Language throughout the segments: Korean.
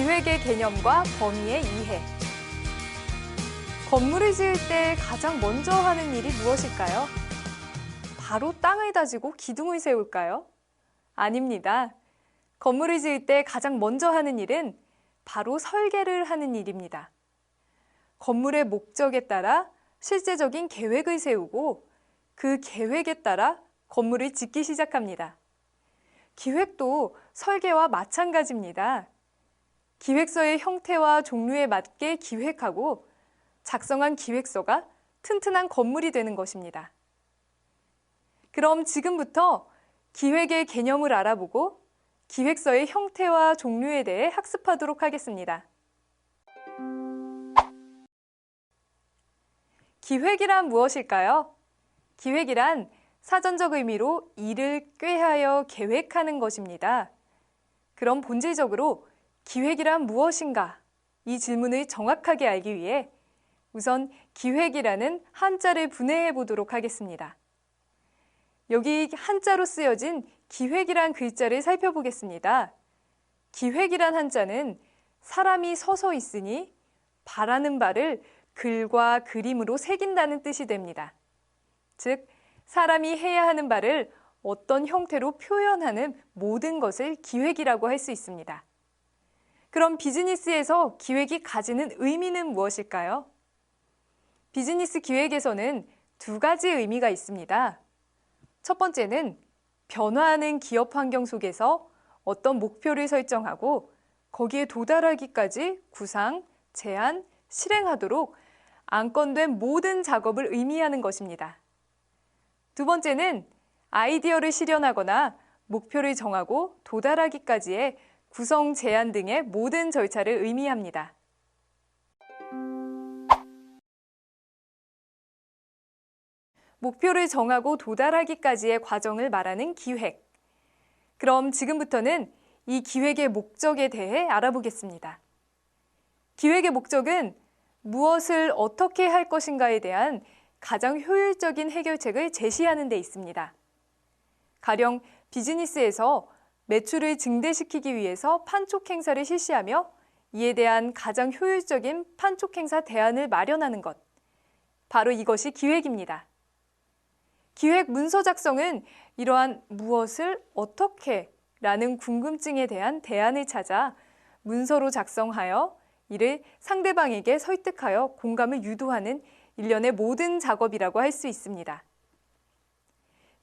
기획의 개념과 범위의 이해. 건물을 지을 때 가장 먼저 하는 일이 무엇일까요? 바로 땅을 다지고 기둥을 세울까요? 아닙니다. 건물을 지을 때 가장 먼저 하는 일은 바로 설계를 하는 일입니다. 건물의 목적에 따라 실제적인 계획을 세우고 그 계획에 따라 건물을 짓기 시작합니다. 기획도 설계와 마찬가지입니다. 기획서의 형태와 종류에 맞게 기획하고 작성한 기획서가 튼튼한 건물이 되는 것입니다. 그럼 지금부터 기획의 개념을 알아보고 기획서의 형태와 종류에 대해 학습하도록 하겠습니다. 기획이란 무엇일까요? 기획이란 사전적 의미로 일을 꾀하여 계획하는 것입니다. 그럼 본질적으로 기획이란 무엇인가? 이 질문을 정확하게 알기 위해 우선 기획이라는 한자를 분해해 보도록 하겠습니다. 여기 한자로 쓰여진 기획이란 글자를 살펴보겠습니다. 기획이란 한자는 사람이 서서 있으니 바라는 바를 글과 그림으로 새긴다는 뜻이 됩니다. 즉, 사람이 해야 하는 바를 어떤 형태로 표현하는 모든 것을 기획이라고 할 수 있습니다. 그럼 비즈니스에서 기획이 가지는 의미는 무엇일까요? 비즈니스 기획에서는 두 가지 의미가 있습니다. 첫 번째는 변화하는 기업 환경 속에서 어떤 목표를 설정하고 거기에 도달하기까지 구상, 제안, 실행하도록 안건된 모든 작업을 의미하는 것입니다. 두 번째는 아이디어를 실현하거나 목표를 정하고 도달하기까지의 구성 제안 등의 모든 절차를 의미합니다. 목표를 정하고 도달하기까지의 과정을 말하는 기획. 그럼 지금부터는 이 기획의 목적에 대해 알아보겠습니다. 기획의 목적은 무엇을 어떻게 할 것인가에 대한 가장 효율적인 해결책을 제시하는 데 있습니다. 가령 비즈니스에서 매출을 증대시키기 위해서 판촉 행사를 실시하며 이에 대한 가장 효율적인 판촉 행사 대안을 마련하는 것. 바로 이것이 기획입니다. 기획 문서 작성은 이러한 무엇을 어떻게 라는 궁금증에 대한 대안을 찾아 문서로 작성하여 이를 상대방에게 설득하여 공감을 유도하는 일련의 모든 작업이라고 할 수 있습니다.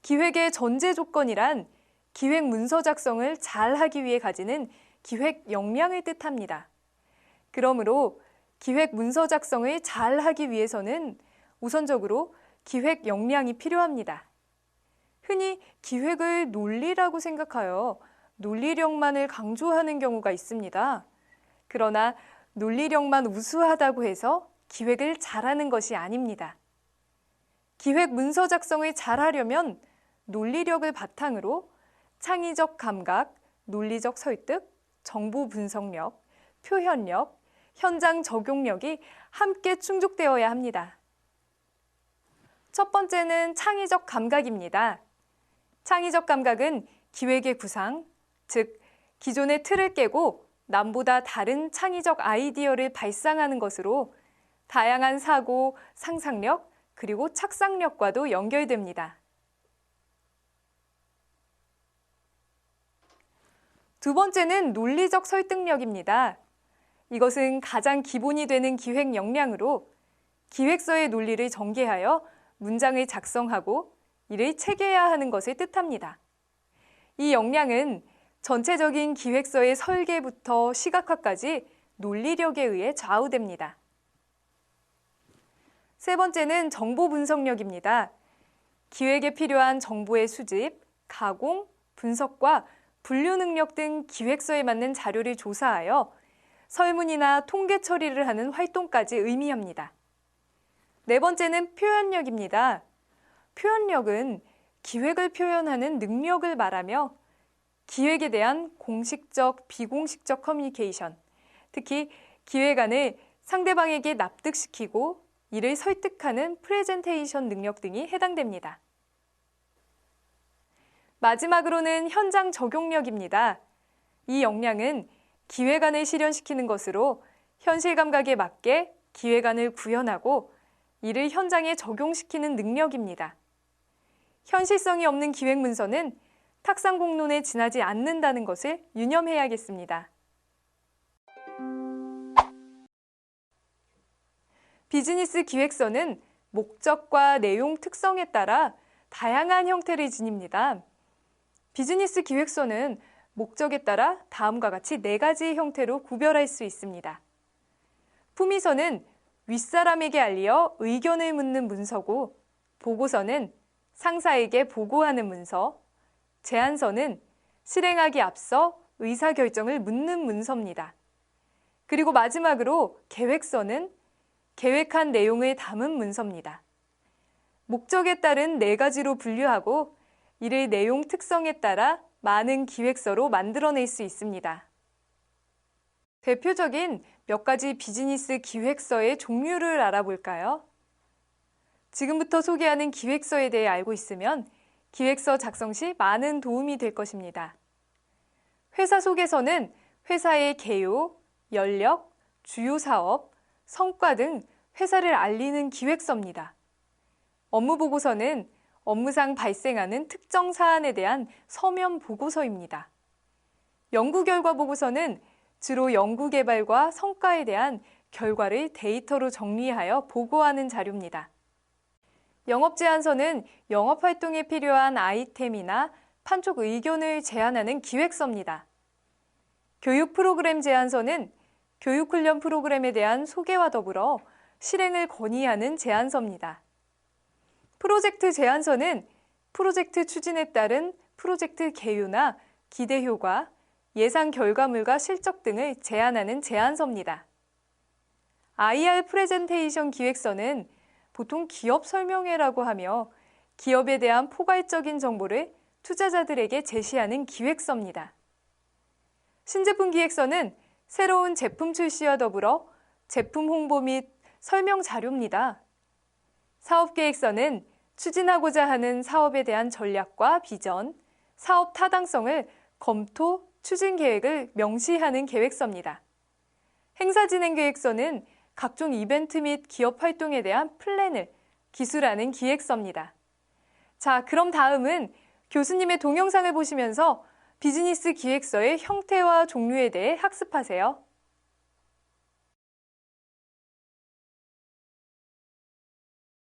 기획의 전제 조건이란 기획 문서 작성을 잘 하기 위해 가지는 기획 역량을 뜻합니다. 그러므로 기획 문서 작성을 잘 하기 위해서는 우선적으로 기획 역량이 필요합니다. 흔히 기획을 논리라고 생각하여 논리력만을 강조하는 경우가 있습니다. 그러나 논리력만 우수하다고 해서 기획을 잘하는 것이 아닙니다. 기획 문서 작성을 잘하려면 논리력을 바탕으로 창의적 감각, 논리적 설득, 정보 분석력, 표현력, 현장 적용력이 함께 충족되어야 합니다. 첫 번째는 창의적 감각입니다. 창의적 감각은 기획의 구상, 즉, 기존의 틀을 깨고 남보다 다른 창의적 아이디어를 발상하는 것으로 다양한 사고, 상상력, 그리고 착상력과도 연결됩니다. 두 번째는 논리적 설득력입니다. 이것은 가장 기본이 되는 기획 역량으로 기획서의 논리를 전개하여 문장을 작성하고 이를 체계해야 하는 것을 뜻합니다. 이 역량은 전체적인 기획서의 설계부터 시각화까지 논리력에 의해 좌우됩니다. 세 번째는 정보 분석력입니다. 기획에 필요한 정보의 수집, 가공, 분석과 분류 능력 등 기획서에 맞는 자료를 조사하여 설문이나 통계 처리를 하는 활동까지 의미합니다. 네 번째는 표현력입니다. 표현력은 기획을 표현하는 능력을 말하며 기획에 대한 공식적, 비공식적 커뮤니케이션, 특히 기획안을 상대방에게 납득시키고 이를 설득하는 프레젠테이션 능력 등이 해당됩니다. 마지막으로는 현장 적용력입니다. 이 역량은 기획안을 실현시키는 것으로 현실 감각에 맞게 기획안을 구현하고 이를 현장에 적용시키는 능력입니다. 현실성이 없는 기획 문서는 탁상 공론에 지나지 않는다는 것을 유념해야겠습니다. 비즈니스 기획서는 목적과 내용 특성에 따라 다양한 형태를 지닙니다. 비즈니스 기획서는 목적에 따라 다음과 같이 네 가지 형태로 구별할 수 있습니다. 품위서는 윗사람에게 알려 의견을 묻는 문서고, 보고서는 상사에게 보고하는 문서, 제안서는 실행하기 앞서 의사결정을 묻는 문서입니다. 그리고 마지막으로 계획서는 계획한 내용을 담은 문서입니다. 목적에 따른 네 가지로 분류하고 이를 내용 특성에 따라 많은 기획서로 만들어낼 수 있습니다. 대표적인 몇 가지 비즈니스 기획서의 종류를 알아볼까요? 지금부터 소개하는 기획서에 대해 알고 있으면 기획서 작성 시 많은 도움이 될 것입니다. 회사 속에서는 회사의 개요, 연력, 주요 사업, 성과 등 회사를 알리는 기획서입니다. 업무 보고서는 업무상 발생하는 특정 사안에 대한 서면 보고서입니다. 연구 결과 보고서는 주로 연구 개발과 성과에 대한 결과를 데이터로 정리하여 보고하는 자료입니다. 영업 제안서는 영업 활동에 필요한 아이템이나 판촉 의견을 제안하는 기획서입니다. 교육 프로그램 제안서는 교육 훈련 프로그램에 대한 소개와 더불어 실행을 건의하는 제안서입니다. 프로젝트 제안서는 프로젝트 추진에 따른 프로젝트 개요나 기대 효과, 예상 결과물과 실적 등을 제안하는 제안서입니다. IR 프레젠테이션 기획서는 보통 기업 설명회라고 하며 기업에 대한 포괄적인 정보를 투자자들에게 제시하는 기획서입니다. 신제품 기획서는 새로운 제품 출시와 더불어 제품 홍보 및 설명 자료입니다. 사업계획서는 추진하고자 하는 사업에 대한 전략과 비전, 사업 타당성을 검토, 추진 계획을 명시하는 계획서입니다. 행사 진행 계획서는 각종 이벤트 및 기업 활동에 대한 플랜을 기술하는 기획서입니다. 자, 그럼 다음은 교수님의 동영상을 보시면서 비즈니스 기획서의 형태와 종류에 대해 학습하세요.